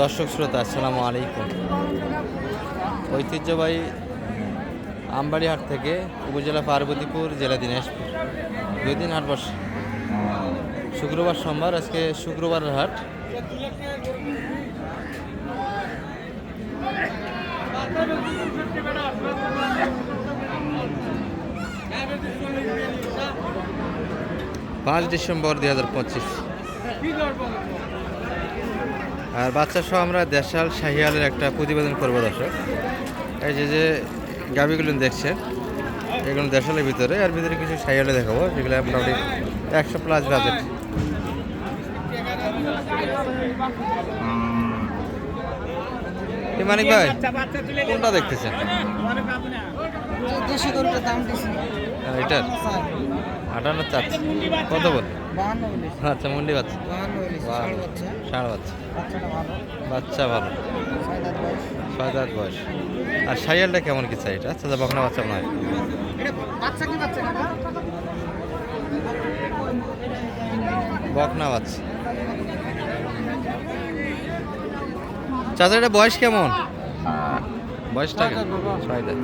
দর্শক শ্রোতা, আসসালামু আলাইকুম। ঐতিহ্যবাহী আমবাড়িহাট থেকে উপজেলা পার্বতীপুর, জেলা দিনাজপুর। দুই দিন হাট বসে। শুক্রবার সোমবার, আজকে শুক্রবারের হাট। পাঁচ ডিসেম্বর দুই হাজার পঁচিশ। আর বাচ্চা সহ আমরা দেশাল শাহিয়ালের একটা প্রতিবেদন করব দর্শক। এই যে যে গাবিগুলো দেখছেন এগুলো দেশালের ভিতরে আর ভিতরে কিছু শাহিয়ালে দেখাবো যেগুলো মোটামুটি একশো প্লাস বাজেট মানিক ভাই কোনটা দেখতেছেন? এটার? আটান্ন কত বল আচ্ছা মুন্ডি বাচ্চা। বাচ্চা। ষাঁড় বাচ্চা। ভালো। বাচ্চা ভালো। ছয় দাঁত বয়স। আর সাইয়ালটা কেমন কি চাই এটা? আচ্ছা বকনা বাচ্চা নয় এটা বাচ্চা কি বাচ্চা কাকা বকনা বাচ্চা। চাচা এটা বয়স কেমন? বয়সটা? ছয় দাঁত।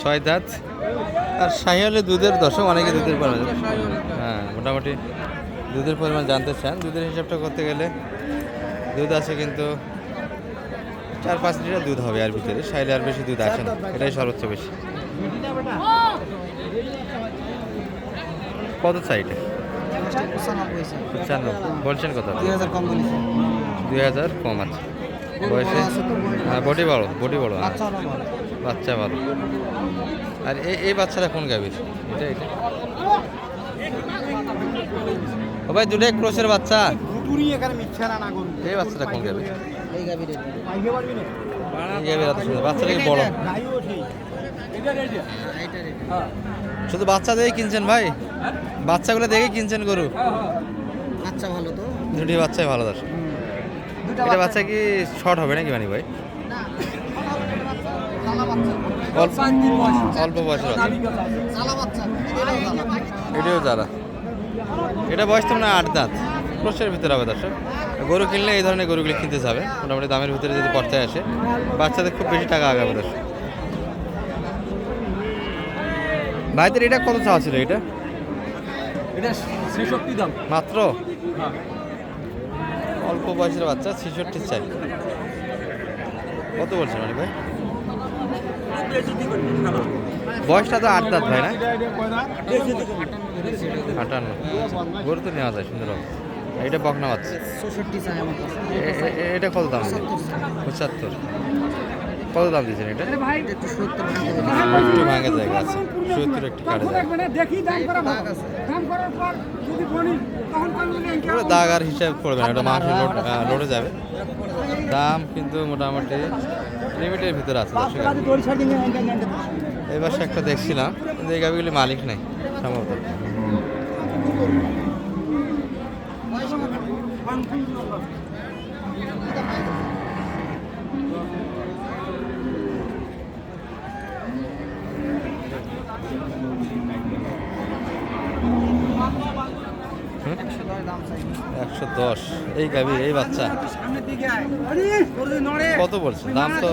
ছয় দাঁত। আর সাহিয়ালে দুধের দশক অনেকে দুধের পরিমাণ হ্যাঁ মোটামুটি দুধের পরিমাণ জানতে চান। দুধের হিসাবটা করতে গেলে দুধ আছে কিন্তু চার পাঁচ লিটার দুধ হবে আর ভিতরে। সাইলে আর বেশি দুধ আসে না। এটাই সর্বোচ্চ বেশি। কত এটা পঁচানব্বই বলছেন কত? দুই হাজার কম বলিস দুই হাজার কম আছে। বয়সে? বড় হ্যাঁ বডি বড় বডি বড় হ্যাঁ। বাচ্চা ভালো। আর এই এই বাচ্চাটা কোন গাভীর? এটা এটা? ও ভাই দুটাই ক্রোসের বাচ্চা। এই বাচ্চাটা কোন গাভীর? বাচ্চাটা কি বড়? শুধু বাচ্চা দেখে কিনছেন ভাই? বাচ্চাগুলো দেখে কিনছেন গরু? বাচ্চা ভালো তো। দুটি বাচ্চাই ভালো দর্শক। এটা বাচ্চা কি শর্ট হবে নাকি মানি ভাই? অল্প অল্প বয়সের বাচ্চা। এটাও যারা। এটা বয়স তো মানে আট দাঁত। ক্রোশের ভিতরে হবে দর্শক। গরু কিনলে এই ধরনের গরুগুলি কিনতে যাবে। মোটামুটি দামের ভিতরে যদি পর্চায় আসে। বাচ্চাদের খুব বেশি টাকা আগাবে দর্শক। ভাইদের এটা কত চাওয়া ছিল এটা? এটা ছেষট্টি দাম। মাত্র? অল্প বয়সের বাচ্চা, ছেষট্টি চাই। কত বলছেন মানে ভাই? বয়সটা তো আট দাঁত ভাই, না? আটান্ন। গরু তো নেওয়া যায়, সুন্দর এটা বকনা বাচ্চা। এটা কত দাম? পঁচাত্তর। কত দাম দিয়েছেন এটা? এটা একটু একটু ভাঙে জায়গা আছে। সত্তর একটু করা দাগ আছে। দাম করার পর যদি বলি তখন ওটা দাগ আর হিসাব করবে না ওটা মাংস লোড যাবে। দাম কিন্তু মোটামুটি লিমিটের ভিতরে আছে এই পাশে একটা দেখছিলাম কিন্তু এই গাভিগুলি মালিক নেই সম্ভবত। হুম? দাম একশো দশ। এই গাভি, এই বাচ্চা। কত বলছে দাম তো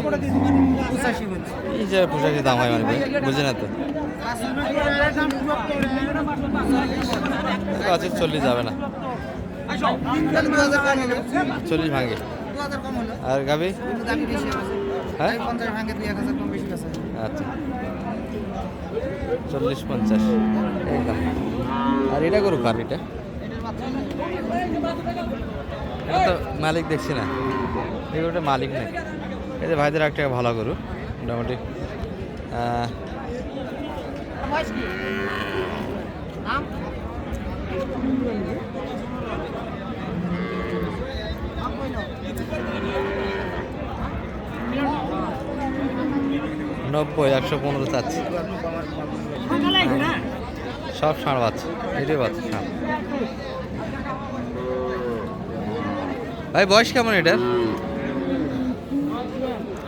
এই হিসাবে পোশাকি দাম হয় মানে বুঝে না তো। আচ্ছা চল্লিশ যাবে না। চল্লিশ ভাঙে। আর আছে হ্যাঁ? আছে আচ্ছা। চল্লিশ পঞ্চাশ। আর এটা করুক আর এটা? এটা তো মালিক দেখছি না। এগুলোটা মালিক নেই। এই যে ভাইদের একটা ভালো গরু মোটামুটি। নব্বই একশো পনেরো চাচ্ছি। সব ষাঁড় বাচ্চা এটাই বাচ্চা ষাঁড়। ভাই বয়স কেমন এটার?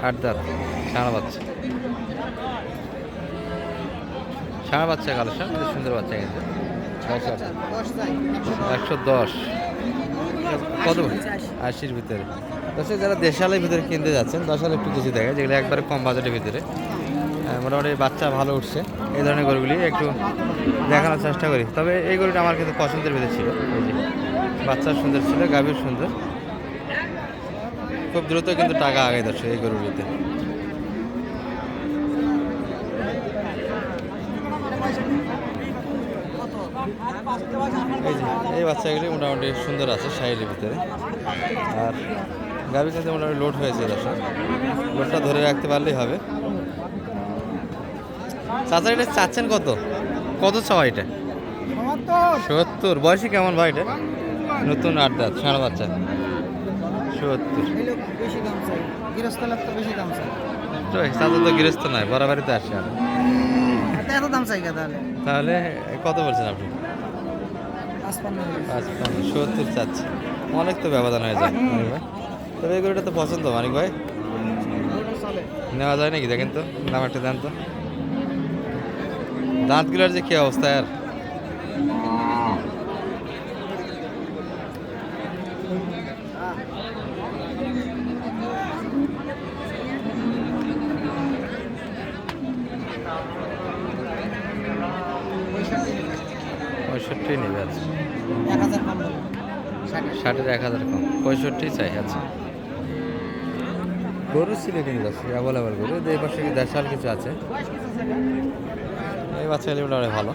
আট দাঁত ষাঁড় বাচ্চা। সারা বাচ্চা কালো কালেকশন সুন্দর বাচ্চা কিন্তু। একশো দশ। কত? আশির ভিতরে। দর্শক যারা দেশালের ভিতরে কিনতে যাচ্ছেন দশাল একটু কিছু দেখে যেগুলো একবারে কম বাজেটের ভিতরে। মোটামুটি বাচ্চা ভালো উঠছে। এই ধরনের গরুগুলি একটু দেখানোর চেষ্টা করি। তবে এই গরুটা আমার কিন্তু পছন্দের ভিতরে ছিল। বাচ্চা সুন্দর ছিল গাভীর সুন্দর। খুব দ্রুত কিন্তু টাকা আগে দর্শক এই গরুগুলিতে এই বাচ্চাগুলি মোটামুটি সুন্দর আছে সাইডের ভিতরে। আর গাভী কিন্তু মোটামুটি লোড হয়েছে দর্শক লোডটা ধরে রাখতে পারলেই হবে। চাচা এটা চাচ্ছেন কত? কত চাওয়া এটা? সত্তর। বয়সে কেমন ভাই এটা? নতুন আড্ডা ষাঁড় বাচ্চা। সত্তর। এই বেশি দাম চাই। গৃহস্থ লোক তো বেশি দাম চাই। চাচা তো গৃহস্থ নয় বরাবরই তো আসে এত এত দাম চাই তাহলে? তাহলে কত বলছেন আপনি? পাঁচপান্ন সত্তর চাচ্ছি। অনেক তো ব্যবধান হয়ে যায়। মানিক ভাই। তবে তো পছন্দ মানিক ভাই। নেওয়া যায় নাকি? দেখেন তো দাম একটা দেন তো। দাঁতগুলোর যে কি অবস্থা আর? পঁয়ষট্টি নেবে ষাট ষাটের। এক হাজার কম। পঁয়ষট্টি চাই আচ্ছা। গরু ছিল কিন্তু আছে অ্যাভেলেবেল গরু। এই পাশে কি দেশাল কিছু আছে? এই বাচ্চাগুলি মোটামুটি ভালো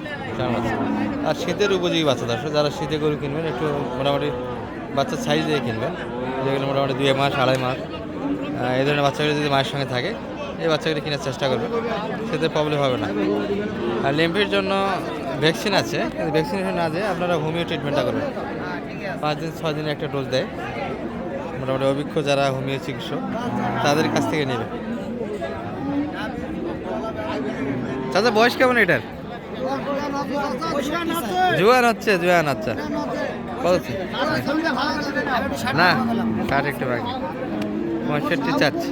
আছে? আর শীতের উপযোগী বাচ্চা দর্শক যারা শীতে গরু কিনবেন একটু মোটামুটি বাচ্চার সাইজ দিয়ে কিনবেন। যেগুলো মোটামুটি দুই মাস আড়াই মাস এই ধরনের বাচ্চাগুলি যদি মায়ের সঙ্গে থাকে এই বাচ্চাগুলি কেনার চেষ্টা করবেন সেতে প্রবলেম হবে না। আর লেম্পির জন্য ভ্যাকসিন আছে, কিন্তু ভ্যাকসিনেশন না দিয়ে আপনারা হোমিও ট্রিটমেন্টটা করবেন। পাঁচ দিন, ছয় দিনে একটা ডোজ দেয়। মোটামুটি অভিজ্ঞ যারা হোমিও চিকিৎসক, তাদের কাছ থেকে নেবে। চাচা, বয়স কেমন এটার? জোয়ান হচ্ছে, জোয়ান আচ্ছা না, ষাট একটু বাকি। পঁয়ষট্টি চাচ্ছি।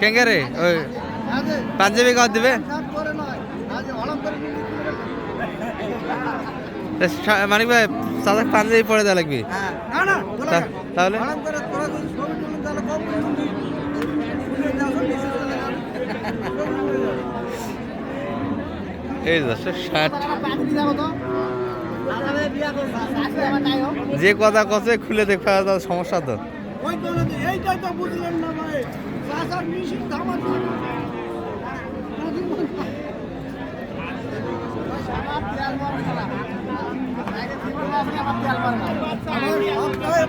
কেঙ্গারে? ওই পাঞ্জাবি কত দিবে? মানিক ভাই চাচা পাঞ্জাবি পরে দেওয়া লাগবে। তাহলে। এই যে কথা কছে, খুলে দেখা সমস্যা তো। ওই এইটাই তো বুঝলেন না ভাই। চাষার মিশিং ধামা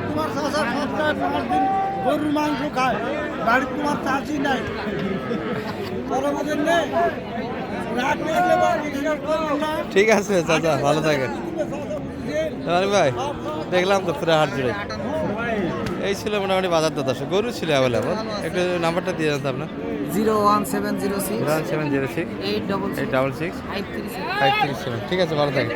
তোমার চাষা সপ্তাহে পাঁচ দিন গরুর মাংস খায়। বাড়ির তোমার চাষি নাই। ঠিক আছে চাচা ভালো থাকেন। মানিক ভাই দেখলাম তো পুরো হাট জুড়ে। এই ছিল মোটামুটি বাজার দাদা দর্শক। গরু ছিল অ্যাভেলেবল একটু নাম্বারটা দিয়ে দেন আপনার। Zero one seven zero six. One seven zero six. Eight double eight double six. Five three five three seven. ঠিক আছে ভালো থাকেন।